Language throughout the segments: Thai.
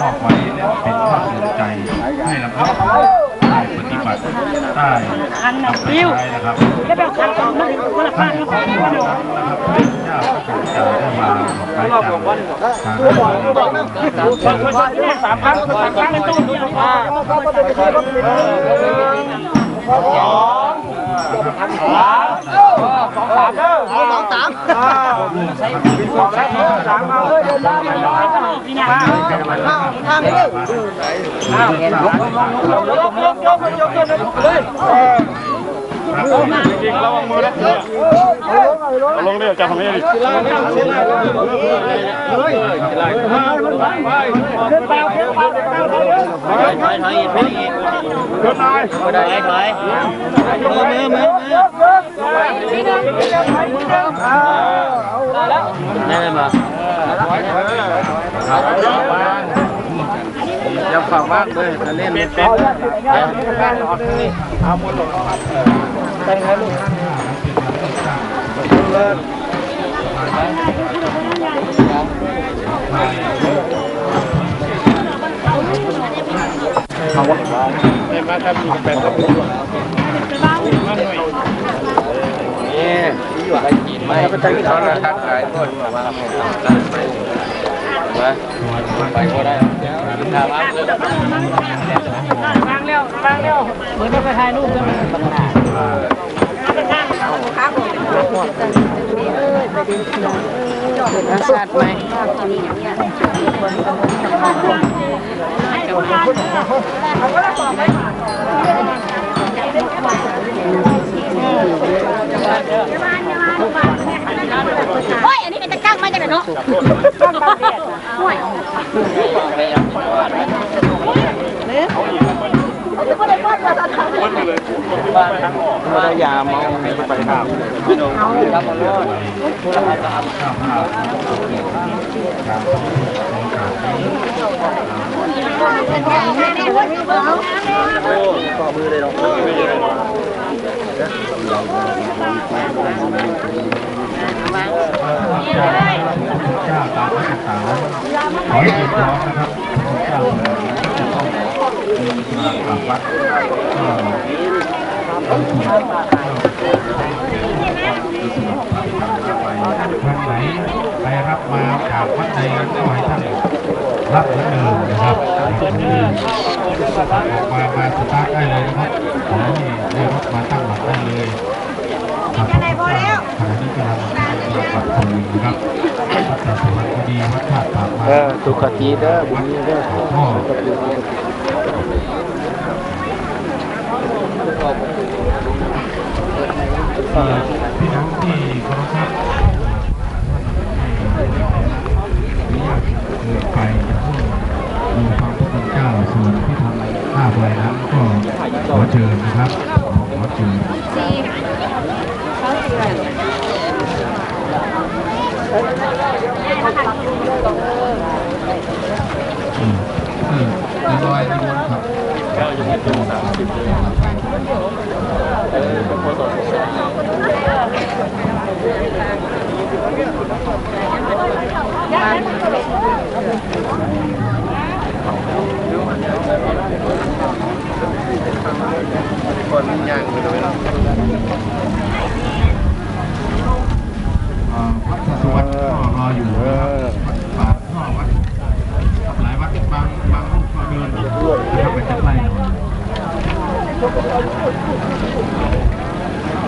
มอบไว้เป็นความเตือนใจให้ลำลึกได้ปฏิบัติได้นำไปใช้นะครับจะเป็นคันของมันคนละบ้านขก็อบขอคุณงนะครับพระเจ้าพระเจ้าได้มาไปจากทางสามพันสามพันเป็นตู้เดี ยวทางนี้ครับ จริงระวังมือนะลงเรือจะทำให้ดีอย่าฝากมากเลยถ้าเล่นเป็นเป็นเห็น ไหมถ้ามีเป็นตะปูนี่อะไรกินไหมก็จะกินเขาละทักหลายคนมาไปก็ได้ถ้าว่า วางเร็ววางเร็วเหมือนไปถ่ายรูปกันสัตว์ไหมโอ้ยอันนี้เป็นตะกั้งมาจากไหนเนาะห่วย ไม่ได้ยาเมาไปทำไม่โดนครับมาเลย เจ้าภาพการสมการนี้ โอ้ต่อมือเลยเนาะ เจ้าเจ้าตามพระคาถาขอให้ถูกต้องนะครับ ท่างไหนไปรับมากราบวัดใดก็ให้ท่านรับเหมือนเดิมนะครับออกมามาสตาร์ทได้เลยนะครับขอให้ได้รถมาตั้งหลักได้เลยครับขณะนี้กำลังปรับปรุงนะครับแต่สวัสดีวัดชาติปากมาเออสุขจีเด้อบุญเด้อพ่อ พี่น้องที่เคารพครับไม่อยากเกินไปจะพูดดูความพระคุณเจ้าส่วนที่ทำห้าใบนั้นก็ขอเชิญนะครับขอเชิญอืมเออเรียบร้อยนิมนต์ครับ คนย่างไปเลยเอ่อวัดสุวัสดิ์ก็รออยู่วัดป่าก็วัดหลายวัดบางบางรูปก็เดินนะครับไปจะไล่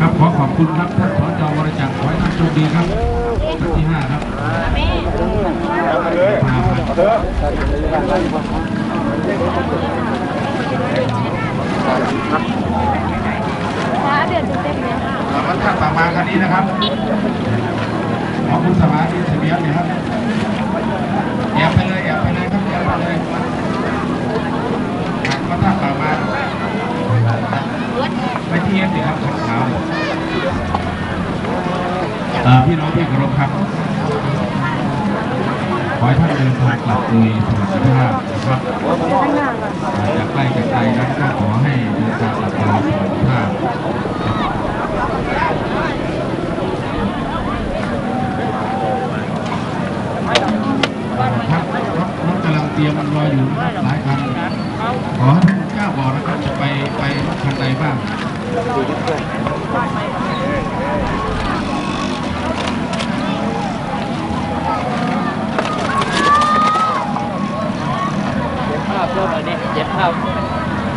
ครับขอขอบคุณครับท่านสจบริจาคขอให้ท่านโชคดีครับท่านที่ห้าครับมาครับ เดือนเต็มเลย วัดท่าป่ามาคันนี้นะครับ ขอคุณสมาธิเสบียนเนี่ยครับ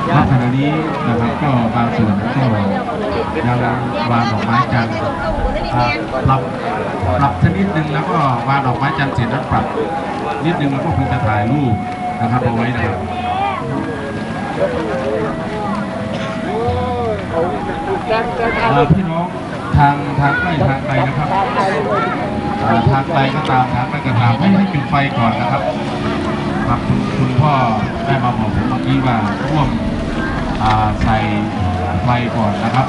ณขณะนี้นะครับก็บางส่วนก็ยังวางดอกไม้จันทร์ปรับปรับชนิดหนึ่งแล้วก็วางดอกไม้จันทร์เสร็จแล้วปรับนิดนึงแล้วก็คงจะถ่ายรูปนะครับเอาไว้นะครับพี่น้องทางทางใกล้ทางไกลนะครับทางไกลก็ตามทางใกล้ก็ตามให้ให้จุดไฟก่อนนะครับ ก่อนนะครับ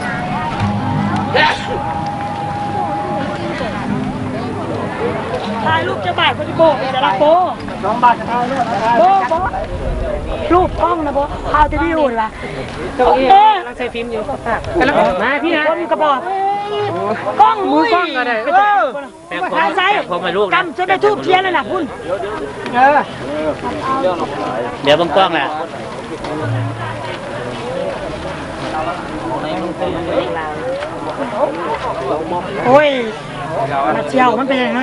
ถ่ายรูปเจ้าบ่าวคนที่โบกแต่ละโบน้องบาทจะถ่ายรูปโบโบรูปกล้องนะโบพาวจะได้อยู่ล่ะโอเคกำลังใส่ฟิล์มอยู่กำลังมาพี่นะคนกระบอกกล้องมือกล้องอะไรถ่ายใส่กำจนได้ทูบเทียนเลยนะคุณเออเดี๋ยวเบังกล้องแหละ โอ้ยมาเจียวมันเป็นยังไง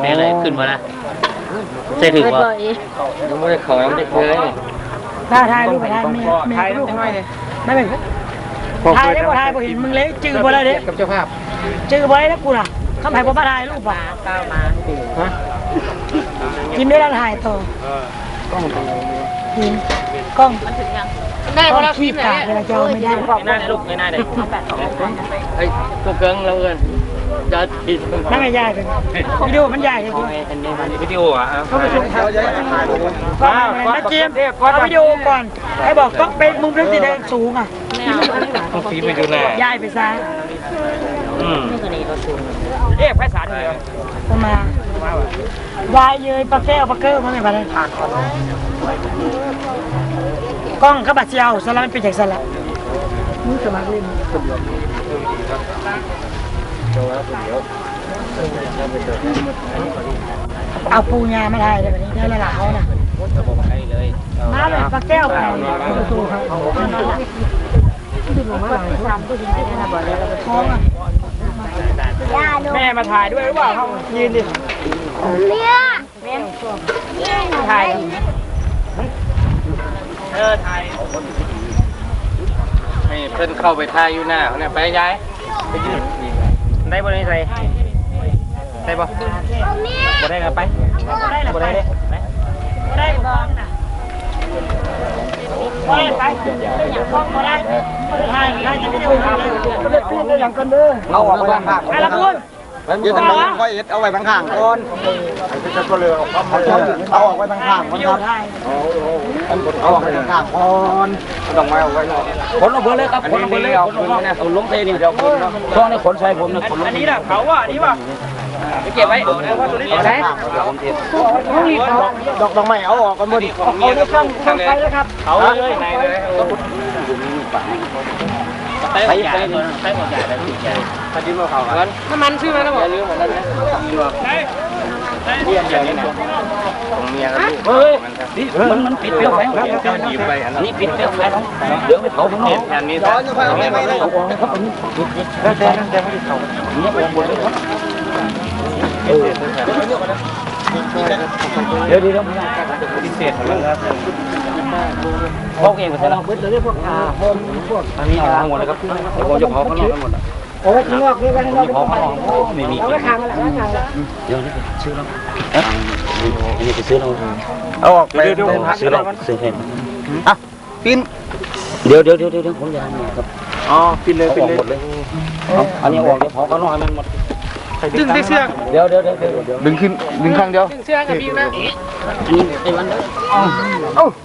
แม่เลยขึ้นมาละใช่ถึงว่ายังไม่ได้เขายังไม่ได้เคยถ้าถ่ายรูปไปถ่ายเมียเมียลูกไม่เป็นถ่ายได้บ่ถ่ายบ่เห็นมึงเลยจื้อบ่ได้เด้กับเจ้าภาพจื้อบ่ได้แล้วกูน่ะคำไผ่บ่มาถ่ายรูปอะก้าวมายิ้มได้แล้วถ่ายต่อกล้องยิ้มกล้องมันถึงยัง ได้พอแล้วคีบกาดเวลาจะเอาไม่ได้ไม่น่าได้ลูกไม่น่าได้ไอ้ตัวเกิงเราเอินจะกินนั่งให้ยายเป็นวิดีโอมันใหญ่เลยคุณอันนี้มันวิดีโออะเข้าไปชมเขาก็มาเจมเอาวิดีโอก่อนให้บอกต้องเป็นมุมเรื่องสีแดงสูงอะต้องฟีไปดูแลยายไปซะอืมเอ๊ะไพศาลเลยมายายเยยปลาแก้วปลาเกอร์มาไม่มาเลย กล้องเขาบัดเจียวสลับเป็นจากสลับมึงสมัครเล่นเอาปูงามาถ่ายเลยแบบนี้ได้ละหลาเขาน่ะมาเลยปลาแก้วไปประตูครับท้องอะแม่มาถ่ายด้วยหรือเปล่าเขายืนดิเลี้ยถ่าย เออถ่ายให้เพิ่นเข้าไปถ่ายอยู่หน้าเขาเนี่ยไปยายไปยืนได้บ่ได้ใส่ได้บ่บ่ได้ก็ไปได้หรือบ่ไปได้เด้ได้บ้องนะไปไปบ้องมาได้ถ่ายถ่ายจะไม่ได้ถ่ายเลยพูดได้อย่างกันเด้อเอาออกไปข้างไอ้ละคุณ ๆยืนตรงนี้ค่อยเอ็ดเอาไว้ข้างๆก่อนจะก็เลยเอาออกไว้ข้างๆก่อนวิดีคโอรับถ่ายเอาออกไว้ข้างๆก่อนต้องไม่เอาไว้ขนลงเพิ่นเลยครับขนลงเพิ่นเลยเอาขึ้นนะเอาลงเทนี่เดี๋ยวขึ้นช่องนี้ขนใส่ผมนะขนลงอันนี้แหละเขาอะอันนี้ว่ะไปเก็บไว้เอาตัวนี้ไหนห้องนี้เขาดอกดอกไม้เอาออกกันหมดเอาในข้างข้างไปแล้วครับเอาเลยไหนเลย ไปไปไปไปหมดใหญ่เลยใหญ่ถ้าดิ้นมเขากันน้ำมันชื่ออะไรนะบออย่าลืมหมือนนั้นนะเรียนอย่างนี้นะของเมียกับลูกเฮ้ยมันมันปิดเปรี้ยวไฟนี่ปิดเปรี้ยวไฟเดี๋ยวไปเผาข้างนอกแผ่นนี้ย้อนยังไงเอาไปเลยแล้วแต่แต่ไม่ได้เผาเนี่ยองบนเลยครับเดี๋ยวดี๋ยวพิเศษแล้วครับ พวกเองไปใช่แล้วเบิร์ดเพวกอาโฮมพวกอันนี้เอาหมดเลยครับเดี๋ยวผมจะเผาข้างนอกทั้งหมดโอ้ยข้างนอกนี่ข้างนอกเผาข้างนอกไม่มีเอาไว้ข้างอะไรไว้ข้างอะไรเดี๋ยวนี่ซื้อแล้วอันนี้ไปซื้อแล้วเอาออกไปซื้อแล้วซื้อเห็นอะปินเดี๋ยวเดี๋ยวเดี๋ยวเดี๋ยวผมจะทำครับอ๋อปินเลยปิอนเลยหมดเลยอันนี้ออกเดี๋ยวเผาข้างนอกให้มันหมดดึงเสื้อเดี๋ยวเดี๋ยวเดี๋ยวเดี๋ยวดึงขึ้นดึงข้างเดียวดึงเสื้อกับพี่นะนี่ไอ้วันเดี๋ยวเ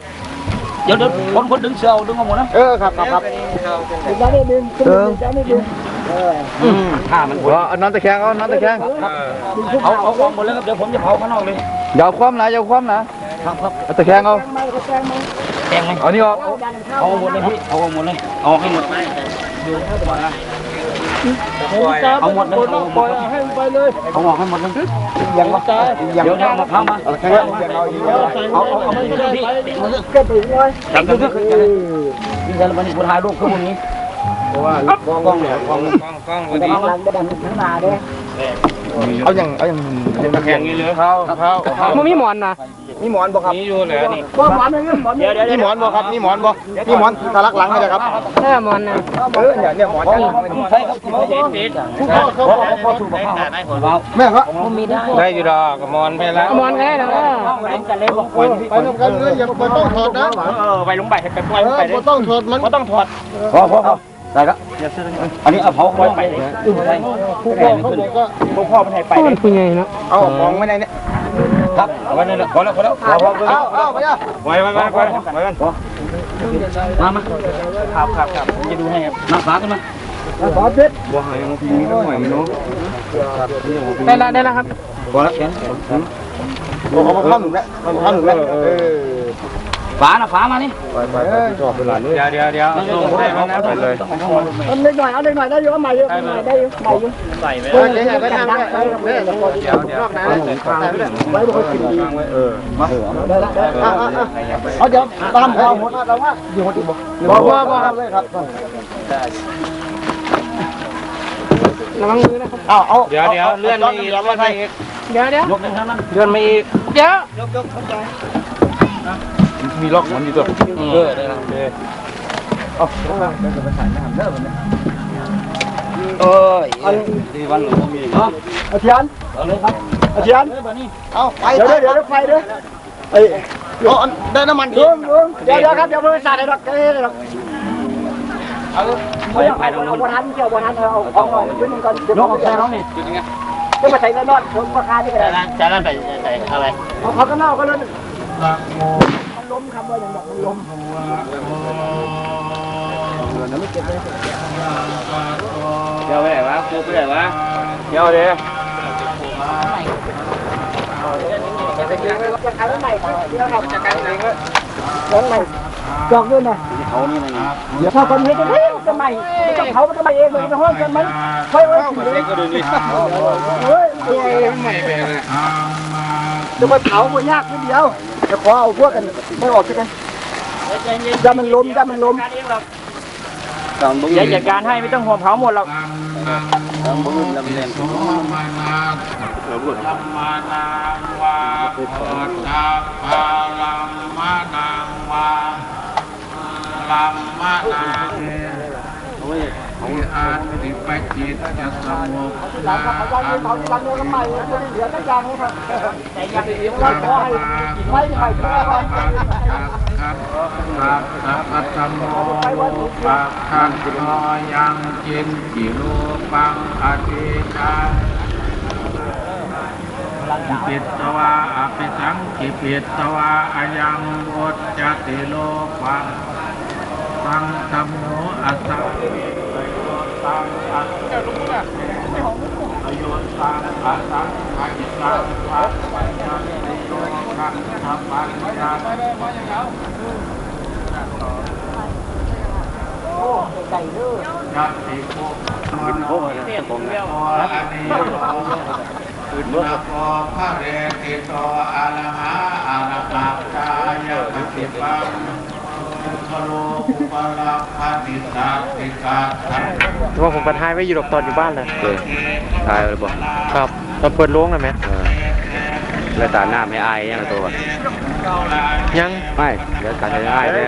ดี๋ยวเดี๋ยวคนคนดึงเสือดึงเอาหมดนะเออครับครับครับจะได้ดึงจะได้ดึงถ้ามันหัวเอานอนตะแคงเอานอนตะแคงเอาเอาออกหมดเลยครับเดี๋ยวผมจะเผาข้างนอกเลยอย่าเอาคว่ำนะอย่าเอาคว่ำนะครับครับเอาตะแคงเอาแกงไหมเอานี่ออกเอาหมดเลยพี่เอาหมดเลยเอาให้หมดดูหมดละ เอาหมดเลยปล่อยให้ไปเลยเอาออกให้หมดเลยยังมายังเดี๋ยวเดี๋ยวเข้ามาเอาแค่ยังเอาอีกเอาเอาเอาไม่ได้ไปก็ไปเลยจับดูนี่จะมันกูถ่ายรูปคู่นี้เพราะว่ากล้องเนี่ยกล้องกล้องกล้องวันนี้หลังจะดันทั้งนาเด้เอาอย่างเอาอย่างตะแคงนี่เลยเขาเขาเขามันมีหมอนนะ มีหมอนบ่ครับนี่อยู่เหลือนี่เดี๋ยวเดี๋ยวมีหมอนบ่ครับ มีหมอนบ่มีหมอนทะลักหลังให้ครับเออหมอนนะเออเนี่ยเนี่ยหมอนใช่ครับผู้พ่อเขาพ่อถูกพ่อได้ผลแม่ครับได้อยู่ดอกมอนไปแล้วเอาหมอนก็ได้แล้วเออไปนำกันเลยอย่าไปต้องถอดนะเออไปลงไปไปปล่อยไปเลยบ่ต้องถอดมันก็ต้องถอดพอพอพอได้ครับอันนี้เอาเผาเข้าไปอึ้งไปผู้พ่อเขาบอกว่าพวกพ่อมันให้ไปมันผู้ใหญ่เนาะเอาของไว้ในนี้ ครับเอาไว้ในนี้พอแล้วพอแล้วพอพอเอาเอาไปอะไว้ไว้ไว้ไว้ไว้กันมามาครับครับครับผมจะดูให้ครับนั่งขากันมาขอเด็ดบ่หายยังทีนี้ต้องหน่อยมั้ยเนาะได้ละได้ละครับพอแล้วแขนบ่เขาเข้าหนึ่งแล้วข้าหนึ่งแล้วเออ ฝาน่ะฝามานี่ไปไปชอบเวลานี้เดี๋ยวเดี๋ยวเดี๋ยวลงให้มันนะไปเลยเอาเล็กหน่อยเอาเล็กหน่อยได้อยู่เอาใหม่อยู่ได้อยู่ใหม่อยู่ใส่ไปเออเดี๋ยวไปทางได้เดี๋ยวเดี๋ยวเดี๋ยวเดี๋ยวไว้บ่ค่อยกินดีเออมาได้ละเอาเดี๋ยวตามพอหมดแล้วว่าอยู่หมดอีกบ่บ่บ่บ่ครับเลยครับระวังมือนะครับเอาเอาเดี๋ยวเดี๋ยวเลื่อนมาอีกเลื่อนมาอีกเดี๋ยวเดี๋ยวยกหนึ่งทั้งนั้นเลื่อนมาอีกเดี๋ยว มีล็อกมันอยู่ตัวเออได้แล้วเอาเดี๋ยวจะไปถ่ายหน้าเด้อมันเอ้ยดีวันหลวงมีเอาเทียนเอาเลยครับเอาเทียนเอาไปเดี๋ยวเดี๋ยวไฟเด้อไอ้เอาได้น้ำมันเดี๋ยวเดี๋ยวครับเดี๋ยวไปใส่ในดอกเอ้ยดอกเอาไปตรงนู้นบนทันเกี่ยวบนทันเอาเอาหน่อยขึ้นก่อนยกเอาแค่น้องนี่จุดยังไงก็มาใส่ในนอดผมราคาที่กระจะดาษนั่นจะนั่นไปใส่อะไรเอาเขาก็เน่าก็เลยนะโมมัน ล้มคำว่าอย่างแบบมันล้มเดี๋ยวไปไหนวะครูไปไหนวะเดี๋ยวเดี๋ยวจะขายใหม่เดี๋ยวครับจะขายใหม่ร้อนใหม่จอกด้วยนะเขานี่มันเดี๋ยวพอคนเห็นจะเฮ้ยจะใหม่จะเผามันจะใหม่เองเลยจะห้องกันมันไฟไว้เล็กก็ดูนี่เฮ้ยใหม่ไปเลยจะมาเผามันยากนิดเดียว จะขอเอาพวกกันไม่ออกใช่ไหมจะมันล้มจะมันล้มเดี๋ยวจัดการให้ไม่ต้องห่วงเผาหมดหรอกตังบุญลำเลียงโสมานาลัมมานัง วาโอตาปาลัมมานังวาลัมมานังวิอาติปัจจิตจะสมุทหลังจาเขาจะเผาหลังเนื้อใหม่เหลือสักอย่างนะครับแต่ยังไม่ขอให้ไม่ใหม่ก็ได้ครับครับสัพพะสัมโมปะคันโนยังจินจิรูปังอธิชาปิดตวาอภิสังกิปิดตวาอายังอุจจติโลปัง สังธรรมโนอัสสังตังอัสอายุสังอัสสังอายุสังอัสสังยันติโลกังทัพปัญญายัตติโกมันโหติผมเรียกว่าอันนี้นะโมพระเรติโตอะรหะอะระหะกายะปิปัง ถืว่าผมเป็นไฮไว้อยู่ดอกตอนอยู่บ้านเลยเลยตายเลยบอกครับเราเปิดล้วงเลยไหมเออแล้วตาหน้าไม่อายยังตัวยังไม่เดี๋ยวตาไม่อายเลย